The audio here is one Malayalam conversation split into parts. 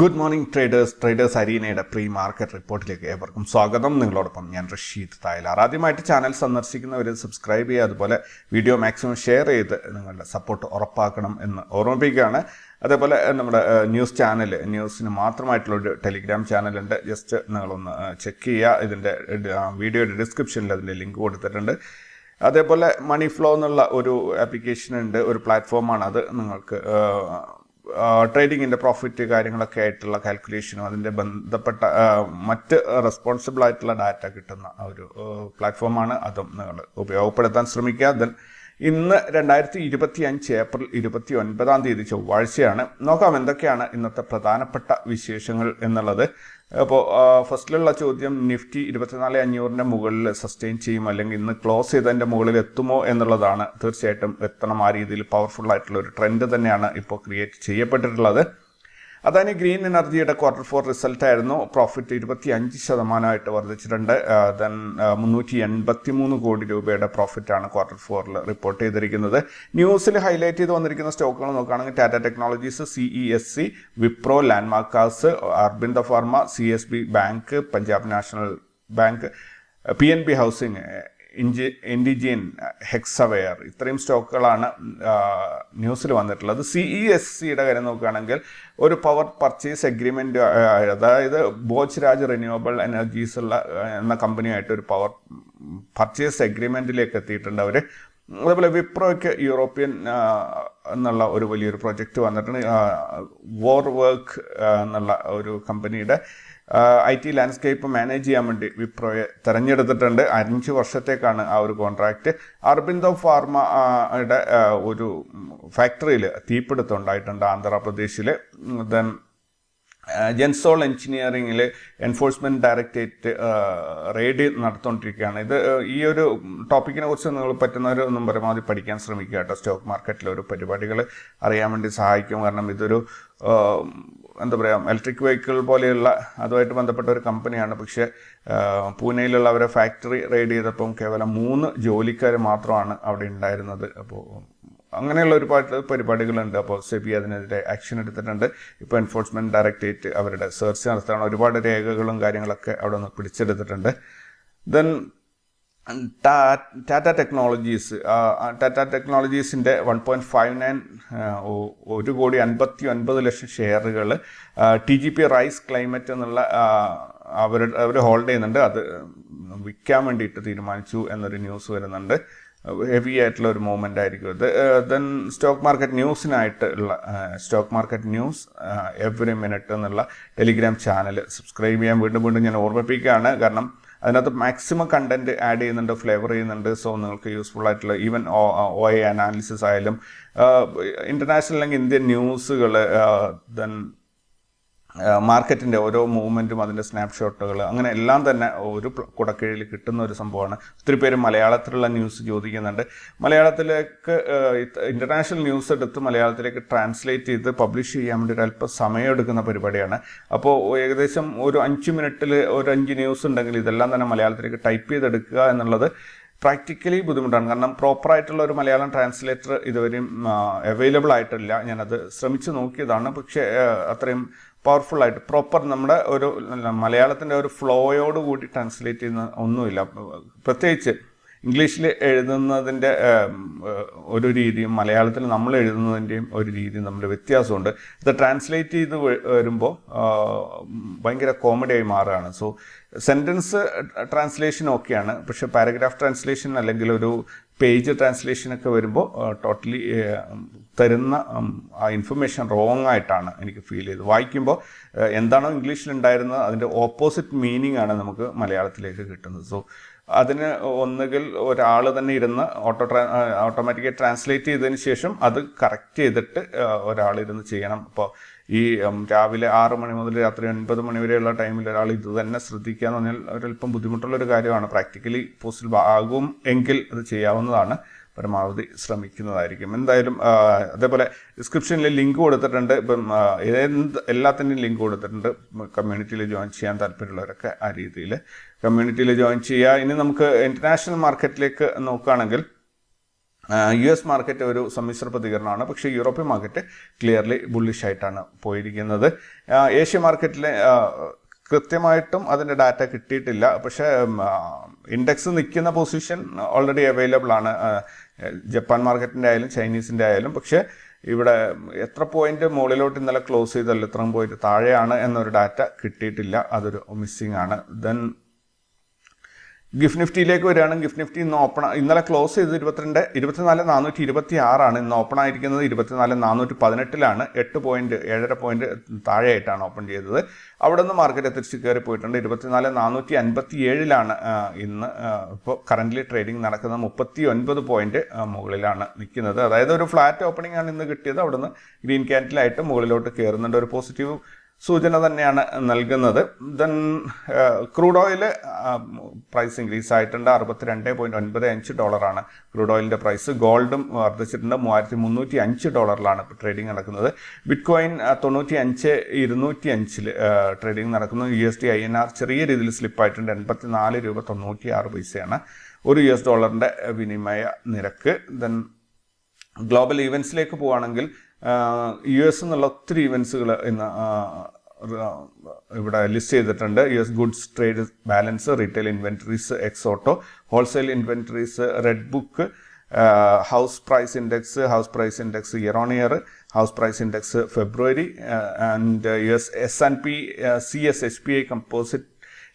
ഗുഡ് മോർണിംഗ് ട്രേഡേഴ്സ് ട്രേഡേഴ്സ് അരീനയുടെ പ്രീ മാർക്കറ്റ് റിപ്പോർട്ടിലേക്ക് ഏവർക്കും സ്വാഗതം. നിങ്ങളോടൊപ്പം ഞാൻ റഷീദ് തായലാർ. ആദ്യമായിട്ട് ചാനൽ സന്ദർശിക്കുന്നവർ സബ്സ്ക്രൈബ് ചെയ്യുക. അതുപോലെ വീഡിയോ മാക്സിമം ഷെയർ ചെയ്ത് നിങ്ങളുടെ സപ്പോർട്ട് ഉറപ്പാക്കണം എന്ന് ഓർമ്മിപ്പിക്കുകയാണ്. അതേപോലെ നമ്മുടെ ന്യൂസ് ചാനൽ ന്യൂസിന് മാത്രമായിട്ടുള്ള ഒരു ടെലിഗ്രാം ചാനലുണ്ട് ജസ്റ്റ് നിങ്ങളൊന്ന് ചെക്ക് ചെയ്യുക. ഇതിന്റെ വീഡിയോയുടെ ഡിസ്ക്രിപ്ഷനിൽ അതിന്റെ ലിങ്ക് കൊടുത്തിട്ടുണ്ട്. അതേപോലെ മണി ഫ്ലോ എന്നുള്ള ഒരു ആപ്ലിക്കേഷൻ ഉണ്ട്. ഒരു പ്ലാറ്റ്ഫോമാണ് അത്. നിങ്ങൾക്ക് ട്രേഡിങ്ങിന്റെ പ്രോഫിറ്റ് കാര്യങ്ങളൊക്കെ ആയിട്ടുള്ള കാൽക്കുലേഷനും അതിന്റെ ബന്ധപ്പെട്ട മറ്റ് റെസ്പോൺസിബിൾ ആയിട്ടുള്ള ഡാറ്റ കിട്ടുന്ന ഒരു പ്ലാറ്റ്ഫോമാണ് അതും നിങ്ങൾ ഉപയോഗപ്പെടുത്താൻ ശ്രമിക്കുക. ദെൻ ഇന്ന് രണ്ടായിരത്തി ഇരുപത്തി അഞ്ച് ഏപ്രിൽ ഇരുപത്തി ഒൻപതാം തീയതി ചൊവ്വാഴ്ചയാണ്. നോക്കാം എന്തൊക്കെയാണ് ഇന്നത്തെ പ്രധാനപ്പെട്ട വിശേഷങ്ങൾ എന്നുള്ളത്. അപ്പോൾ ഫസ്റ്റിലുള്ള ചോദ്യം നിഫ്റ്റി ഇരുപത്തിനാല് അഞ്ഞൂറിന്റെ മുകളിൽ സസ്റ്റെയിൻ ചെയ്യും അല്ലെങ്കിൽ ഇന്ന് ക്ലോസ് ചെയ്തതിന്റെ മുകളിൽ എത്തുമോ എന്നുള്ളതാണ് തീർച്ചയായിട്ടും എത്തണം. ആ രീതിയിൽ പവർഫുൾ ആയിട്ടുള്ള ഒരു ട്രെൻഡ് തന്നെയാണ് ഇപ്പോൾ ക്രിയേറ്റ് ചെയ്യപ്പെട്ടിട്ടുള്ളത്. അതായത് ഗ്രീൻ എനർജിയുടെ ക്വാർട്ടർ ഫോർ റിസൾട്ട് ആയിരുന്നു. പ്രോഫിറ്റ് ഇരുപത്തി അഞ്ച് ശതമാനമായിട്ട് വർദ്ധിച്ചിട്ടുണ്ട്. ദെൻ മുന്നൂറ്റി എൺപത്തി മൂന്ന് കോടി രൂപയുടെ പ്രോഫിറ്റാണ് ക്വാർട്ടർ ഫോറിൽ റിപ്പോർട്ട് ചെയ്തിരിക്കുന്നത്. ന്യൂസിൽ ഹൈലൈറ്റ് ചെയ്ത് വന്നിരിക്കുന്ന സ്റ്റോക്കുകൾ നോക്കുകയാണെങ്കിൽ Tata technologies C E S C Wipro ലാൻഡ്മാർക്കാസ് Aurobindo pharma C S B bank Punjab national bank P N B housing ഇൻജി ഇൻഡിജിയൻ ഹെക്സവെയർ ഇത്രയും സ്റ്റോക്കുകളാണ് ന്യൂസിൽ വന്നിട്ടുള്ളത്. സി ഇ എസ് സിയുടെ കാര്യം നോക്കുകയാണെങ്കിൽ ഒരു പവർ പർച്ചേസ് എഗ്രിമെന്റ് അതായത് ബോച്ച് രാജ് റിന്യൂവബിൾ എനർജീസ് ഉള്ള എന്ന കമ്പനിയായിട്ട് ഒരു പവർ പർച്ചേസ് എഗ്രിമെന്റിലേക്ക് എത്തിയിട്ടുണ്ട് അവർ അതേപോലെ വിപ്രോയ്ക്ക് യൂറോപ്യൻ എന്നുള്ള ഒരു വലിയൊരു പ്രൊജക്റ്റ് വന്നിട്ടുണ്ട്. വോർ വർക്ക് എന്നുള്ള ഒരു കമ്പനിയുടെ ഐ ടി ലാൻഡ്സ്കേപ്പ് മാനേജ് ചെയ്യാൻ വേണ്ടി വിപ്രോയെ തെരഞ്ഞെടുത്തിട്ടുണ്ട്. അഞ്ച് വർഷത്തേക്കാണ് ആ ഒരു കോൺട്രാക്റ്റ് അർബിന്ദോ ഫാർമയുടെ യുടെ ഒരു ഫാക്ടറിയിൽ തീപിടുത്തം ഉണ്ടായിട്ടുണ്ട് ആന്ധ്രാപ്രദേശിൽ ദെൻ ജെൻസോൾ എഞ്ചിനീയറിംഗിൽ എൻഫോഴ്സ്മെന്റ് ഡയറക്ടറേറ്റ് റെയ്ഡ് നടത്തുകൊണ്ടിരിക്കുകയാണ് ഇത് ഈ ഒരു ടോപ്പിക്കിനെ കുറിച്ച് നിങ്ങൾ പറ്റുന്നവർ ഒന്നും പരമാവധി പഠിക്കാൻ ശ്രമിക്കുക കേട്ടോ. സ്റ്റോക്ക് മാർക്കറ്റിലെ ഒരു പരിപാടികൾ അറിയാൻ വേണ്ടി സഹായിക്കും. കാരണം ഇതൊരു എന്താ പറയുക ഇലക്ട്രിക് വെഹിക്കിൾ പോലെയുള്ള അതുമായിട്ട് ബന്ധപ്പെട്ട ഒരു കമ്പനിയാണ് പക്ഷേ പൂനെയിലുള്ള അവരെ ഫാക്ടറി റെയ്ഡ് ചെയ്തപ്പം കേവലം മൂന്ന് ജോലിക്കാർ മാത്രമാണ് അവിടെ ഉണ്ടായിരുന്നത്. അപ്പോൾ അങ്ങനെയുള്ള ഒരുപാട് പരിപാടികളുണ്ട്. അപ്പോൾ സെബി അതിനെതിരെ ആക്ഷൻ എടുത്തിട്ടുണ്ട്. ഇപ്പോൾ എൻഫോഴ്സ്മെന്റ് ഡയറക്ടറേറ്റ് അവരുടെ സെർച്ച് നടത്തുകയാണ്. ഒരുപാട് രേഖകളും കാര്യങ്ങളൊക്കെ അവിടെ നിന്ന് പിടിച്ചെടുത്തിട്ടുണ്ട്. ദെൻ ടാറ്റ ടെക്നോളജീസ് ടാറ്റ ടെക്നോളജീസിന്റെ വൺ പോയിന്റ് ഫൈവ് നയൻ ഒരു കോടി അൻപത്തി ഒൻപത് ലക്ഷം ഷെയറുകൾ T G P rise climate എന്നുള്ള അവരുടെ അവർ ഹോൾഡ് ചെയ്യുന്നുണ്ട്. അത് വിൽക്കാൻ വേണ്ടിയിട്ട് തീരുമാനിച്ചു എന്നൊരു ന്യൂസ് വരുന്നുണ്ട്. ഹെവി ആയിട്ടുള്ള ഒരു മൂവ്മെന്റ് ആയിരിക്കും അത്. ദെൻ സ്റ്റോക്ക് മാർക്കറ്റ് ന്യൂസിനായിട്ട് ഉള്ള stock market news every minute എന്നുള്ള ടെലിഗ്രാം ചാനൽ സബ്സ്ക്രൈബ് ചെയ്യാൻ വീണ്ടും വീണ്ടും ഞാൻ ഓർമ്മിപ്പിക്കുകയാണ്. കാരണം അതിനകത്ത് മാക്സിമം കണ്ടന്റ് ആഡ് ചെയ്യുന്നുണ്ട് ഫ്ലേവർ ചെയ്യുന്നുണ്ട്. സോ നിങ്ങൾക്ക് യൂസ്ഫുൾ ആയിട്ടുള്ള ഈവൻ ഒ എ അനാലിസിസ് ആയാലും ഇന്റർനാഷണൽ അല്ലെങ്കിൽ ഇന്ത്യൻ ന്യൂസുകൾ ദെൻ മാർക്കറ്റിന്റെ ഓരോ മൂവ്മെന്റും അതിന്റെ സ്നാപ്ഷോട്ടുകൾ അങ്ങനെ എല്ലാം തന്നെ ഒരു കുടക്കീഴിൽ കിട്ടുന്ന ഒരു സംഭവമാണ്. ഒത്തിരി പേര് മലയാളത്തിലുള്ള ന്യൂസ് ചോദിക്കുന്നുണ്ട്. മലയാളത്തിലേക്ക് ഇന്റർനാഷണൽ ന്യൂസ് എടുത്ത് മലയാളത്തിലേക്ക് ട്രാൻസ്ലേറ്റ് ചെയ്ത് പബ്ലിഷ് ചെയ്യാൻ വേണ്ടി ഒരു അല്പം സമയമെടുക്കുന്ന പരിപാടിയാണ്. അപ്പോൾ ഏകദേശം ഒരു അഞ്ച് മിനിറ്റിൽ ഒരു അഞ്ച് ന്യൂസ് ഉണ്ടെങ്കിൽ ഇതെല്ലാം തന്നെ മലയാളത്തിലേക്ക് ടൈപ്പ് ചെയ്തെടുക്കുക എന്നുള്ളത് പ്രാക്ടിക്കലി ബുദ്ധിമുട്ടാണ്. കാരണം പ്രോപ്പറായിട്ടുള്ള ഒരു മലയാളം ട്രാൻസ്ലേറ്റർ ഇതുവരെയും അവൈലബിൾ ആയിട്ടില്ല. ഞാനത് ശ്രമിച്ചു നോക്കിയതാണ്. പക്ഷേ അത്രയും പവർഫുൾ ആയിട്ട് പ്രോപ്പർ നമ്മുടെ ഒരു മലയാളത്തിന്റെ ഒരു ഫ്ലോയോട് കൂടി ട്രാൻസ്ലേറ്റ് ചെയ്യുന്ന ഒന്നുമില്ല. പ്രത്യേകിച്ച് ഇംഗ്ലീഷിൽ എഴുതുന്നതിന്റെ ഒരു രീതിയും മലയാളത്തിൽ നമ്മൾ എഴുതുന്നതിന്റെയും ഒരു രീതിയും തമ്മിൽ വ്യത്യാസമുണ്ട്. ഇത് ട്രാൻസ്ലേറ്റ് ചെയ്ത് വരുമ്പോൾ ഭയങ്കര ആയി മാറുകയാണ്. സോ സെന്റൻസ് ട്രാൻസ്ലേഷൻ ഓക്കെയാണ് പക്ഷേ പാരഗ്രാഫ് ട്രാൻസ്ലേഷൻ അല്ലെങ്കിൽ ഒരു പേജ് ട്രാൻസ്ലേഷൻ ഒക്കെ വരുമ്പോൾ ടോട്ടലി തരുന്ന ആ ഇൻഫർമേഷൻ റോങ് ആയിട്ടാണ് എനിക്ക് ഫീൽ ചെയ്തത്. വായിക്കുമ്പോൾ എന്താണോ ഇംഗ്ലീഷിൽ ഉണ്ടായിരുന്നത് അതിന്റെ ഓപ്പോസിറ്റ് മീനിങ് ആണ് നമുക്ക് മലയാളത്തിലേക്ക് കിട്ടുന്നത്. സോ അതിന് ഒന്നുകിൽ ഒരാൾ തന്നെ ഇരുന്ന് ഓട്ടോ ട്രാ ഓട്ടോമാറ്റിക്കായി ട്രാൻസ്ലേറ്റ് ചെയ്തതിന് ശേഷം അത് കറക്റ്റ് ചെയ്തിട്ട് ഒരാൾ ഇരുന്ന് ചെയ്യണം. അപ്പോൾ ഈ രാവിലെ ആറ് മണി മുതൽ രാത്രി ഒൻപത് മണി വരെയുള്ള ടൈമിൽ ഒരാൾ ഇത് തന്നെ ശ്രദ്ധിക്കുക എന്ന് പറഞ്ഞാൽ ഒരല്പം ബുദ്ധിമുട്ടുള്ള ഒരു കാര്യമാണ്. പ്രാക്ടിക്കലി പോസിബിൾ ആകും എങ്കിൽ അത് ചെയ്യാവുന്നതാണ്. പരമാവധി ശ്രമിക്കുന്നതായിരിക്കും. എന്തായാലും അതേപോലെ ഡിസ്ക്രിപ്ഷനിൽ ലിങ്ക് കൊടുത്തിട്ടുണ്ട്. ഇപ്പം എന്ത് എല്ലാത്തിന്റെയും ലിങ്ക് കൊടുത്തിട്ടുണ്ട്. കമ്മ്യൂണിറ്റിയിൽ ജോയിൻ ചെയ്യാൻ താല്പര്യമുള്ളവരൊക്കെ ആ രീതിയിൽ കമ്മ്യൂണിറ്റിയിൽ ജോയിൻ ചെയ്യുക. ഇനി നമുക്ക് ഇന്റർനാഷണൽ മാർക്കറ്റിലേക്ക് നോക്കുകയാണെങ്കിൽ യു എസ് മാർക്കറ്റ് ഒരു സമ്മിശ്ര പ്രതികരണമാണ്. പക്ഷേ യൂറോപ്യൻ മാർക്കറ്റ് ക്ലിയർലി ബുള്ളിഷ് ആയിട്ടാണ് പോയിരിക്കുന്നത്. ഏഷ്യ മാർക്കറ്റിലെ കൃത്യമായിട്ടും അതിന്റെ ഡാറ്റ കിട്ടിയിട്ടില്ല. പക്ഷേ ഇൻഡെക്സ് നിൽക്കുന്ന പൊസിഷൻ ഓൾറെഡി അവൈലബിൾ ആണ്. ജപ്പാൻ മാർക്കറ്റിന്റെ ആയാലും ചൈനീസിന്റെ ആയാലും. പക്ഷേ ഇവിടെ എത്ര പോയിന്റ് മുകളിലോട്ട് ഇന്നലെ ക്ലോസ് ചെയ്തല്ലോ ഇത്രയും പോയിന്റ് താഴെയാണ് എന്നൊരു ഡാറ്റ കിട്ടിയിട്ടില്ല. അതൊരു മിസ്സിംഗ് ആണ്. ദെൻ ഗിഫ്റ്റ് നിഫ്റ്റിയിലേക്ക് വരികയാണെങ്കിൽ ഗിഫ്റ്റ് നിഫ്റ്റി ഇന്ന് ഓപ്പൺ ഇന്നലെ ക്ലോസ് ചെയ്തത് ഇരുപത്തിരണ്ട് ഇരുപത്തിനാല് നാനൂറ്റി ഇരുപത്തി ആറാണ് ഇന്ന് ഓപ്പൺ ആയിരിക്കുന്നത് ഇരുപത്തിനാല് നാനൂറ്റി പതിനെട്ടിലാണ്. എട്ട് പോയിന്റ് ഏഴര പോയിന്റ് താഴെയായിട്ടാണ് ഓപ്പൺ ചെയ്തത്. അവിടെ നിന്ന് മാർക്കറ്റ് തിരിച്ച് കയറി പോയിട്ടുണ്ട്. ഇരുപത്തിനാല് നാനൂറ്റി അൻപത്തി ഏഴിലാണ് ഇന്ന് ഇപ്പോൾ കറന്റ്ലി ട്രേഡിംഗ് നടക്കുന്നത്. മുപ്പത്തി ഒൻപത് പോയിന്റ് മുകളിലാണ് നിൽക്കുന്നത്. അതായത് ഒരു ഫ്ലാറ്റ് ഓപ്പണിംഗ് ആണ് ഇന്ന് കിട്ടിയത്. അവിടെ നിന്ന് ഗ്രീൻ ക്യാൻഡിലായിട്ട് മുകളിലോട്ട് കയറുന്നുണ്ട്. ഒരു പോസിറ്റീവ് സൂചന തന്നെയാണ് നൽകുന്നത്. Then crude oil price increase ആയിട്ടുണ്ട്. അറുപത്തിരണ്ട് പോയിന്റ് ഒൻപത് അഞ്ച് ഡോളറാണ് ക്രൂഡ് ഓയിലിന്റെ പ്രൈസ് ഗോൾഡും വർദ്ധിച്ചിട്ടുണ്ട്. മൂവായിരത്തി മുന്നൂറ്റി അഞ്ച് ഡോളറിലാണ് ഇപ്പോൾ ട്രേഡിംഗ് നടക്കുന്നത്. ബിറ്റ് കോയിൻ തൊണ്ണൂറ്റി അഞ്ച് ഇരുന്നൂറ്റി അഞ്ചിൽ ട്രേഡിംഗ് നടക്കുന്നു. U S D I N R ചെറിയ രീതിയിൽ സ്ലിപ്പായിട്ടുണ്ട് എൺപത്തി നാല് രൂപ തൊണ്ണൂറ്റി ആറ് പൈസയാണ് ഒരു യു എസ് ഡോളറിന്റെ വിനിമയ നിരക്ക്. ദെൻ ഗ്ലോബൽ ഈവൻസിലേക്ക് പോവുകയാണെങ്കിൽ യു എസ് എന്നുള്ള ഒത്തിരി ഇവൻസുകൾ ഇന്ന് ഇവിടെ ലിസ്റ്റ് ചെയ്തിട്ടുണ്ട്. U S goods trade balance retail inventories ex auto wholesale inventories Redbook house price index house price index year on year house price index February and U S S and P C S H P I composite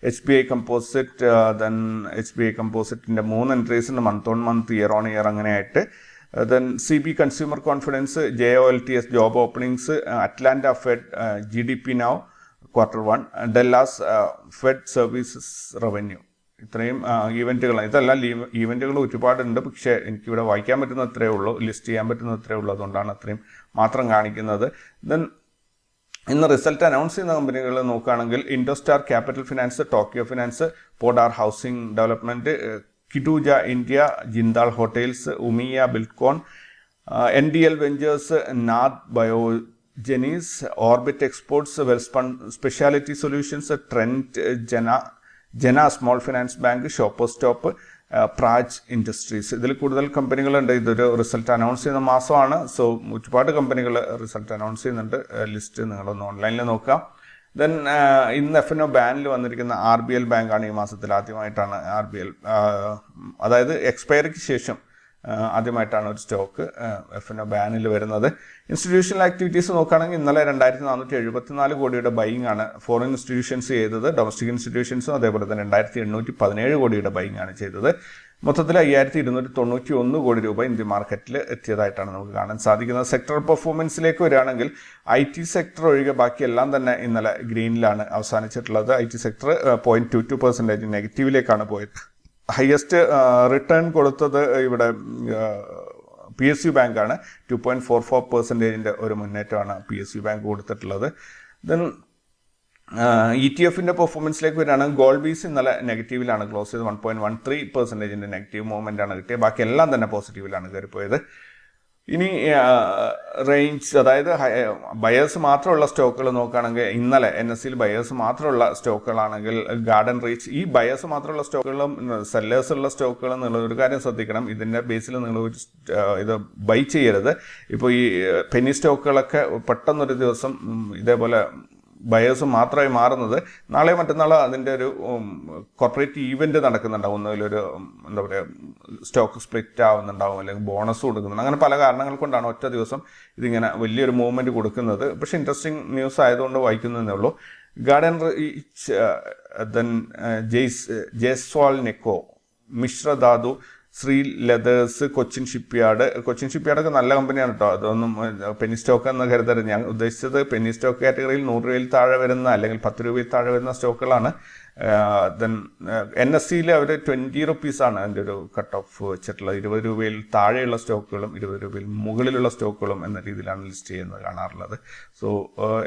H P I composite then H P I കമ്പോസിറ്റിന്റെ മൂന്ന് എൻട്രീസിന്റെ month on month year on year അങ്ങനെയായിട്ട് then C B consumer confidence J O L T S job openings Atlanta Fed G D P now quarter one Dallas Fed services revenue ഇത്രയും ഈവന്റുകൾ ഇതെല്ലാം ലീവ് ഈവന്റുകൾ ഒരുപാടുണ്ട്. പക്ഷേ എനിക്കിവിടെ വായിക്കാൻ പറ്റുന്ന അത്രേ ഉള്ളൂ. ലിസ്റ്റ് ചെയ്യാൻ പറ്റുന്ന അത്രേ ഉള്ളൂ. അതുകൊണ്ടാണ് അത്രയും മാത്രം കാണിക്കുന്നത്. ദെൻ ഇന്ന് റിസൾട്ട് അനൗൺസ് ചെയ്യുന്ന കമ്പനികൾ നോക്കുകയാണെങ്കിൽ Indostar capital finance Tokyo finance Poddar housing development Kiduja India Jindal hotels Umiya Buildcon N D L ventures Nath biogenes orbit exports Welspun speciality solutions trend Jana Jana small finance bank shopper stop Praj industries. ഇതിൽ കൂടുതൽ കമ്പനികളുണ്ട്. ഇതൊരു റിസൾട്ട് അനൗൺസ് ചെയ്യുന്ന മാസമാണ്. സോ ഒരുപാട് കമ്പനികൾ റിസൾട്ട് അനൗൺസ് ചെയ്യുന്നുണ്ട്. ലിസ്റ്റ് നിങ്ങളൊന്ന് ഓൺലൈനിൽ നോക്കാം. ദെൻ ഇന്ന് എഫ് എൻ ഒ ബാനിൽ വന്നിരിക്കുന്ന ആർ ബി എൽ ബാങ്കാണ് ഈ മാസത്തിൽ ആദ്യമായിട്ടാണ് ആർ ബി എൽ അതായത് എക്സ്പയറിക്ക് ശേഷം ആദ്യമായിട്ടാണ് ഒരു സ്റ്റോക്ക് എഫ് എൻ ഒ ബാനിൽ വരുന്നത്. ഇൻസ്റ്റിറ്റ്യൂഷണൽ ആക്ടിവിറ്റീസ് നോക്കുകയാണെങ്കിൽ ഇന്നലെ രണ്ടായിരത്തി നാനൂറ്റി എഴുപത്തിനാല് കോടിയുടെ ബൈങ് ആണ് ഫോറിൻ ഇൻസ്റ്റിറ്റ്യൂഷൻസ് ചെയ്തത്. ഡൊമസ്റ്റിക് ഇൻസ്റ്റിറ്റ്യൂഷൻസും അതേപോലെ തന്നെ രണ്ടായിരത്തി എണ്ണൂറ്റി പതിനേഴ് കോടിയുടെ ബൈങ് ആണ് ചെയ്തത്. മൊത്തത്തിൽ അയ്യായിരത്തി ഇരുന്നൂറ്റി തൊണ്ണൂറ്റി ഒന്ന് കോടി രൂപ ഇന്ത്യൻ മാർക്കറ്റിൽ എത്തിയതായിട്ടാണ് നമുക്ക് കാണാൻ സാധിക്കുന്നത്. സെക്ടർ പെർഫോമൻസിലേക്ക് വരികയാണെങ്കിൽ ഐ ടി സെക്ടർ ഒഴികെ ബാക്കിയെല്ലാം തന്നെ ഇന്നലെ ഗ്രീനിലാണ് അവസാനിച്ചിട്ടുള്ളത്. I T sector point two two percentage നെഗറ്റീവിലേക്കാണ് പോയത്. ഹയസ്റ്റ് റിട്ടേൺ കൊടുത്തത് ഇവിടെ പി എസ് യു ബാങ്കാണ്. ടു പോയിന്റ് ഫോർ ഫോർ പെർസെന്റേജിന്റെ ഒരു മുന്നേറ്റമാണ് പി എസ് യു ബാങ്ക് കൊടുത്തിട്ടുള്ളത്. ദെൻ ഇ ടി എഫിന്റെ പെർഫോമൻസിലേക്ക് വരികയാണ്. ഗോൾഡ് ബീസ് ഇന്നലെ നെഗറ്റീവിലാണ് ക്ലോസ് ചെയ്ത് വൺ പോയിന്റ് വൺ ത്രീ പെർസെന്റേജിന്റെ നെഗറ്റീവ് മൂവ്മെന്റ് ആണ് കിട്ടിയത്. ബാക്കി എല്ലാം തന്നെ പോസിറ്റീവിലാണ് കയറിപ്പോയത്. ഇനി റേഞ്ച് അതായത് ബയേഴ്സ് മാത്രമുള്ള സ്റ്റോക്കുകൾ നോക്കുകയാണെങ്കിൽ ഇന്നലെ എൻ എസ് സിയിൽ ബയേഴ്സ് മാത്രമുള്ള സ്റ്റോക്കുകളാണെങ്കിൽ ഗാർഡൻ റീച്ച് ഈ ബയേഴ്സ് മാത്രമുള്ള സ്റ്റോക്കുകളും സെല്ലേഴ്സ് ഉള്ള സ്റ്റോക്കുകൾ നിങ്ങൾ ഒരു കാര്യം ശ്രദ്ധിക്കണം. ഇതിന്റെ ബേസിൽ നിങ്ങൾ ഒരു ഇത് ബൈ ചെയ്യരുത്. ഇപ്പോൾ ഈ പെനി സ്റ്റോക്കുകളൊക്കെ പെട്ടെന്നൊരു ദിവസം ഇതേപോലെ ബയേഴ്സ് മാത്രമായി മാറുന്നത് നാളെ മറ്റന്നാൾ അതിന്റെ ഒരു കോർപ്പറേറ്റ് ഈവന്റ് നടക്കുന്നുണ്ടാവും. ഒന്നിലൊരു എന്താ പറയുക സ്റ്റോക്ക് സ്പ്ലിറ്റ് ആവുന്നുണ്ടാവും അല്ലെങ്കിൽ ബോണസ് കൊടുക്കുന്നുണ്ട്. അങ്ങനെ പല കാരണങ്ങൾ കൊണ്ടാണ് ഒറ്റ ദിവസം ഇതിങ്ങനെ വലിയൊരു മൂവ്മെന്റ് കൊടുക്കുന്നത്. പക്ഷേ ഇൻട്രസ്റ്റിംഗ് ന്യൂസ് ആയതുകൊണ്ട് വായിക്കുന്നതേ ഉള്ളൂ. Garden reach then Jaise Jaiswal Neco Mishra Dhatu Shri leathers Cochin shipyard Cochin ഷിപ്പ്യാർഡൊക്കെ നല്ല കമ്പനിയാണ് കേട്ടോ അതൊന്നും പെനി സ്റ്റോക്ക് എന്ന് കരുതരുത്. ഞാൻ ഉദ്ദേശിച്ചത് പെനി സ്റ്റോക്ക് കാറ്റഗറിയിൽ നൂറ് രൂപയിൽ താഴെ വരുന്ന അല്ലെങ്കിൽ പത്ത് രൂപയിൽ താഴെ വരുന്ന സ്റ്റോക്കുകളാണ് ദെൻ എൻ എസ് സിയിൽ അവർ ട്വന്റി റുപ്പീസാണ് അതിന്റെ ഒരു കട്ട് ഓഫ് വെച്ചിട്ടുള്ളത്. ഇരുപത് രൂപയിൽ താഴെയുള്ള സ്റ്റോക്കുകളും ഇരുപത് രൂപയിൽ മുകളിലുള്ള സ്റ്റോക്കുകളും എന്ന രീതിയിലാണ് ലിസ്റ്റ് ചെയ്യുന്നത് കാണാറുള്ളത്. സോ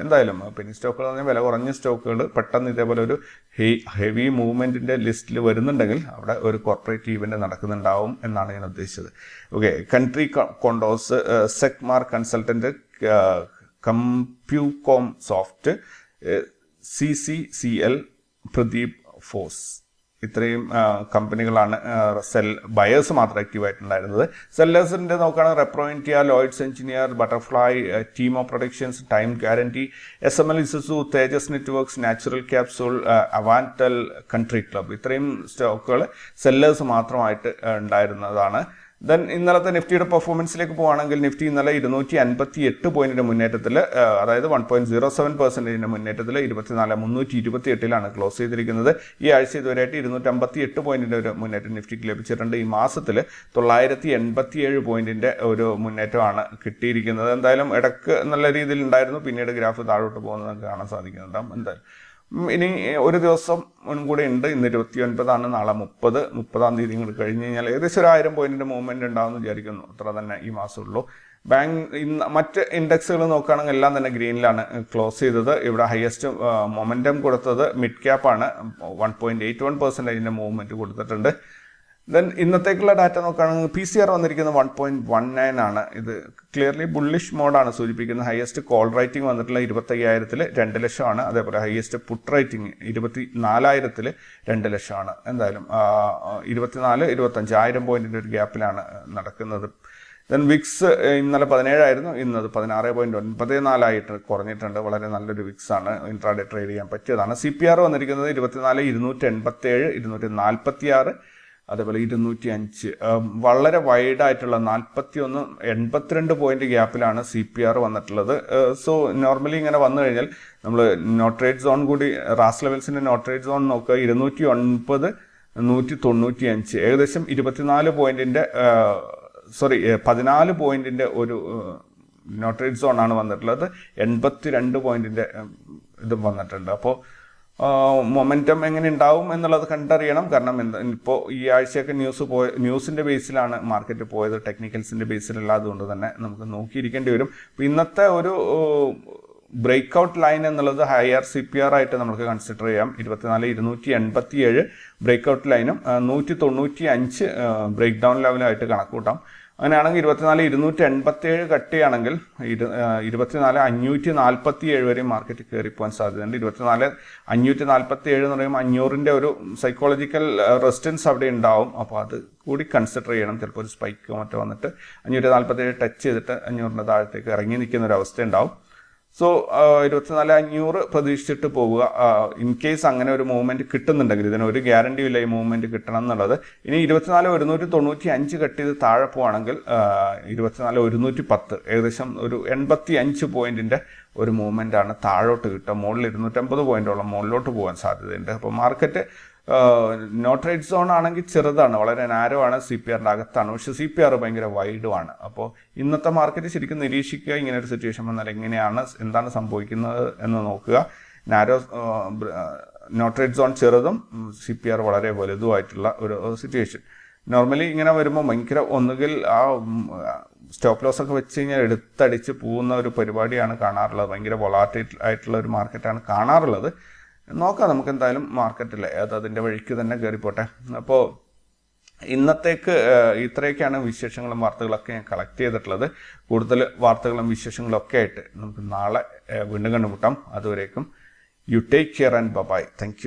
എന്തായാലും പിന്നെ സ്റ്റോക്കുകൾ പറഞ്ഞാൽ വില കുറഞ്ഞ സ്റ്റോക്കുകൾ പെട്ടെന്ന് ഇതേപോലെ ഒരു ഹെവി മൂവ്മെന്റിന്റെ ലിസ്റ്റിൽ വരുന്നുണ്ടെങ്കിൽ അവിടെ ഒരു കോർപ്പറേറ്റ് ഈവന്റ് നടക്കുന്നുണ്ടാവും എന്നാണ് ഞാൻ ഉദ്ദേശിച്ചത്. Okay country condos Secmark consultant Compucom soft C C C L Pradeep phos. ഇത്രയും കമ്പനികളാണ് സെൽ ബയേഴ്സ് മാത്രം ആക്റ്റീവ് ആയിട്ടുണ്ടായിരുന്നത് സെല്ലേഴ്സിന്റെ നോക്കുകയാണ് Repro India Lloyds engineer butterfly Teamo productions time guarantee S M L Isuzu Tejas networks natural capsule Avantel country club. ഇത്രയും സ്റ്റോക്കുകൾ സെല്ലേഴ്സ് മാത്രമായിട്ട് ഉണ്ടായിരുന്നതാണ്. ദെൻ ഇന്നലത്തെ നിഫ്റ്റിയുടെ പെർഫോമൻസിലേക്ക് പോവുകയാണെങ്കിൽ നിഫ്റ്റി ഇന്നലെ ഇരുന്നൂറ്റി അൻപത്തി എട്ട് പോയിന്റിന്റെ മുന്നേറ്റത്തിൽ അതായത് വൺ പോയിന്റ് സീറോ സെവൻ പെർസെന്റേജിന്റെ മുന്നേറ്റത്തിൽ ഇരുപത്തിനാല് മുന്നൂറ്റി ഇരുപത്തി എട്ടിലാണ് ക്ലോസ് ചെയ്തിരിക്കുന്നത്. ഈ ആഴ്ച ഇതുവരെയായിട്ട് ഇരുന്നൂറ്റി അമ്പത്തി എട്ട് പോയിന്റിന്റെ ഒരു മുന്നേറ്റം നിഫ്റ്റിക്ക് ലഭിച്ചിട്ടുണ്ട്. ഈ മാസത്തിൽ തൊള്ളായിരത്തി എൺപത്തി ഏഴ് പോയിന്റിന്റെ ഒരു മുന്നേറ്റമാണ് കിട്ടിയിരിക്കുന്നത്. എന്തായാലും ഇടയ്ക്ക് നല്ല രീതിയിൽ ഉണ്ടായിരുന്നു. പിന്നീട് ഗ്രാഫ് താഴോട്ട് പോകുന്നത് കാണാൻ സാധിക്കുന്നുണ്ടാവും. എന്തായാലും ഇനി ഒരു ദിവസം കൂടെ ഉണ്ട്. ഇന്ന് ഇരുപത്തി ഒൻപതാണ് നാളെ മുപ്പത്. മുപ്പതാം തീയതി കൂടി കഴിഞ്ഞ് കഴിഞ്ഞാൽ ഏകദേശം ഒരു ആയിരം പോയിന്റിന്റെ മൂവ്മെന്റ് ഉണ്ടാവുമെന്ന് വിചാരിക്കുന്നു. അത്ര തന്നെ ഈ മാസമുള്ളൂ ബാങ്ക് ഇന്ന് മറ്റ് ഇൻഡെക്സുകൾ നോക്കുകയാണെങ്കിൽ എല്ലാം തന്നെ ഗ്രീനിലാണ് ക്ലോസ് ചെയ്തത്. ഇവിടെ ഹയസ്റ്റ് മൊമെന്റം കൊടുത്തത് മിഡ് ക്യാപ്പാണ് വൺ പോയിന്റ് എയ്റ്റ് വൺ പെർസെന്റേജിന്റെ മൂവ്മെന്റ് കൊടുത്തിട്ടുണ്ട്. ദെൻ ഇന്നത്തേക്കുള്ള ഡാറ്റ നോക്കുകയാണെങ്കിൽ പി സി ആർ വന്നിരിക്കുന്നത് വൺ പോയിന്റ് വൺ നയൻ ആണ്. ഇത് ക്ലിയർലി ബുള്ളിഷ് മോഡാണ് സൂചിപ്പിക്കുന്നത്. ഹയസ്റ്റ് കോൾ റൈറ്റിംഗ് വന്നിട്ടുള്ള ഇരുപത്തയ്യായിരത്തിൽ രണ്ട് ലക്ഷമാണ്. അതേപോലെ ഹയസ്റ്റ് പുട്ട് റൈറ്റിംഗ് ഇരുപത്തി നാലായിരത്തിൽ രണ്ട് ലക്ഷമാണ്. എന്തായാലും ഇരുപത്തിനാല് ഇരുപത്തഞ്ച് ആയിരം പോയിന്റിന്റെ ഒരു ഗ്യാപ്പിലാണ് നടക്കുന്നത്. ദെൻ വിക്സ് ഇന്നലെ പതിനേഴായിരുന്നു. ഇന്നത് പതിനാറ് പോയിന്റ് ഒൻപത് നാലായിട്ട് കുറഞ്ഞിട്ടുണ്ട്. വളരെ നല്ലൊരു വിക്സ് ആണ്. ഇൻട്രാഡേ ട്രേഡ് ചെയ്യാൻ പറ്റിയതാണ്. സി പി ആർ വന്നിരിക്കുന്നത് ഇരുപത്തിനാല് ഇരുന്നൂറ്റി എൺപത്തി ഏഴ് ഇരുന്നൂറ്റി നാൽപ്പത്തി ആറ് അതേപോലെ ഇരുന്നൂറ്റി അഞ്ച് വളരെ വൈഡായിട്ടുള്ള നാൽപ്പത്തി ഒന്ന് എൺപത്തിരണ്ട് പോയിന്റ് ഗ്യാപ്പിലാണ് സി പി ആർ വന്നിട്ടുള്ളത്. സോ നോർമലി ഇങ്ങനെ വന്നു കഴിഞ്ഞാൽ നമ്മൾ നോട്ട്രേറ്റ് സോൺ കൂടി റാസ് ലെവൽസിന്റെ നോട്ട്രേറ്റ് സോൺ നോക്കുക. ഇരുന്നൂറ്റി ഒൻപത് നൂറ്റി തൊണ്ണൂറ്റി അഞ്ച് ഏകദേശം ഇരുപത്തിനാല് പോയിന്റിന്റെ സോറി പതിനാല് പോയിന്റിന്റെ ഒരു നോട്ട്രേറ്റ് ആണ് വന്നിട്ടുള്ളത്. എൺപത്തി രണ്ട് പോയിന്റിന്റെ ഇതും വന്നിട്ടുണ്ട്. അപ്പോൾ മൊമെന്റം എങ്ങനെ ഉണ്ടാവും എന്നുള്ളത് കണ്ടറിയണം. കാരണം എന്താ ഇപ്പോൾ ഈ ആഴ്ചയൊക്കെ ന്യൂസ് പോയ ന്യൂസിന്റെ ബേസിലാണ് മാർക്കറ്റ് പോയത് ടെക്നിക്കൽസിന്റെ ബേസിലല്ലാതുകൊണ്ട് തന്നെ നമുക്ക് നോക്കിയിരിക്കേണ്ടി വരും. ഇന്നത്തെ ഒരു ബ്രേക്ക് ഔട്ട് ലൈൻ എന്നുള്ളത് ഹയർ സി പി ആർ ആയിട്ട് നമുക്ക് കൺസിഡർ ചെയ്യാം. ഇരുപത്തിനാല് ഇരുന്നൂറ്റി എൺപത്തി ഏഴ് ബ്രേക്ക് ഔട്ട് ലൈനും നൂറ്റി തൊണ്ണൂറ്റി അഞ്ച് ബ്രേക്ക് ഡൗൺ ലെവലായിട്ട് കണക്കൂട്ടാം അങ്ങനെയാണെങ്കിൽ ഇരുപത്തിനാല് ഇരുന്നൂറ്റി എൺപത്തി ഏഴ് കട്ടിയാണെങ്കിൽ ഇരു ഇരുപത്തിനാല് അഞ്ഞൂറ്റി നാൽപ്പത്തി ഏഴ് വരെ മാർക്കറ്റ് കയറിപ്പോകാൻ സാധ്യതയുണ്ട്. ഇരുപത്തിനാല് അഞ്ഞൂറ്റി നാൽപ്പത്തി ഏഴ് എന്ന് പറയുമ്പോൾ അഞ്ഞൂറിന്റെ ഒരു സൈക്കോളജിക്കൽ റെസിസ്റ്റൻസ് അവിടെ ഉണ്ടാവും. അപ്പോൾ അത് കൂടി കൺസിഡർ ചെയ്യണം. ചിലപ്പോൾ ഒരു സ്പൈക്കോ മറ്റോ വന്നിട്ട് അഞ്ഞൂറ്റി നാൽപ്പത്തി ഏഴ് ടച്ച് ചെയ്തിട്ട് അഞ്ഞൂറിന്റെ താഴത്തേക്ക് ഇറങ്ങി നിൽക്കുന്ന ഒരു അവസ്ഥ ഉണ്ടാവും. സോ ഇരുപത്തിനാല് അഞ്ഞൂറ് പ്രതീക്ഷിച്ചിട്ട് പോവുക. ഇൻ കേസ് അങ്ങനെ ഒരു മൂവ്മെന്റ് കിട്ടുന്നുണ്ടെങ്കിൽ ഇതിന് ഒരു ഗ്യാരണ്ടി ഇല്ല ഈ മൂവ്മെന്റ് കിട്ടണം എന്നുള്ളത്. ഇനി ഇരുപത്തിനാല് ഒരുന്നൂറ്റി തൊണ്ണൂറ്റി അഞ്ച് കട്ട് ചെയ്ത് താഴെ പോവാണെങ്കിൽ ഇരുപത്തിനാല് ഒരുന്നൂറ്റി പത്ത്. ഏകദേശം ഒരു എൺപത്തി അഞ്ച് പോയിന്റിന്റെ ഒരു മൂവ്മെന്റ് ആണ് താഴോട്ട് കിട്ടുക. മുകളിൽ ഇരുന്നൂറ്റമ്പത് പോയിന്റോളം മുകളിലോട്ട് പോകാൻ സാധ്യതയുണ്ട്. അപ്പോൾ മാർക്കറ്റ് നോട്രേറ്റ് സോൺ ആണെങ്കിൽ ചെറുതാണ്. വളരെ നാരോ ആണ്. സി പി ആറിന്റെ അകത്താണ്. പക്ഷേ സി പി ആർ ഭയങ്കര വൈഡുമാണ് അപ്പോൾ ഇന്നത്തെ മാർക്കറ്റ് ശരിക്കും നിരീക്ഷിക്കുക ഇങ്ങനെ ഒരു സിറ്റുവേഷൻ വന്നാൽ എങ്ങനെയാണ് എന്താണ് സംഭവിക്കുന്നത് എന്ന് നോക്കുക. നാരോ നോട്രേറ്റ് സോൺ ചെറുതും സി പി ആർ വളരെ വലുതുമായിട്ടുള്ള ഒരു സിറ്റുവേഷൻ നോർമലി ഇങ്ങനെ വരുമ്പോൾ ഭയങ്കര ഒന്നുകിൽ ആ സ്റ്റോപ്പ് ലോസ് ഒക്കെ വെച്ച് കഴിഞ്ഞാൽ എടുത്തടിച്ച് പോകുന്ന ഒരു പരിപാടിയാണ് കാണാറുള്ളത്. ഭയങ്കര വൊളാറ്റൈറ്റ് ആയിട്ടുള്ള ഒരു മാർക്കറ്റാണ് കാണാറുള്ളത്. നോക്കാം നമുക്ക് എന്തായാലും മാർക്കറ്റിൽ അത് അതിന്റെ വഴിക്ക് തന്നെ കയറിപ്പോട്ടെ അപ്പോൾ ഇന്നത്തേക്ക് ഇത്രയൊക്കെയാണ് വിശേഷങ്ങളും വാർത്തകളൊക്കെ ഞാൻ കളക്ട് ചെയ്തിട്ടുള്ളത്. കൂടുതൽ വാർത്തകളും വിശേഷങ്ങളും ഒക്കെ ആയിട്ട് നമുക്ക് നാളെ വീണ്ടും കണ്ടുമുട്ടാം. അതുവരേക്കും you take care and bye bye thank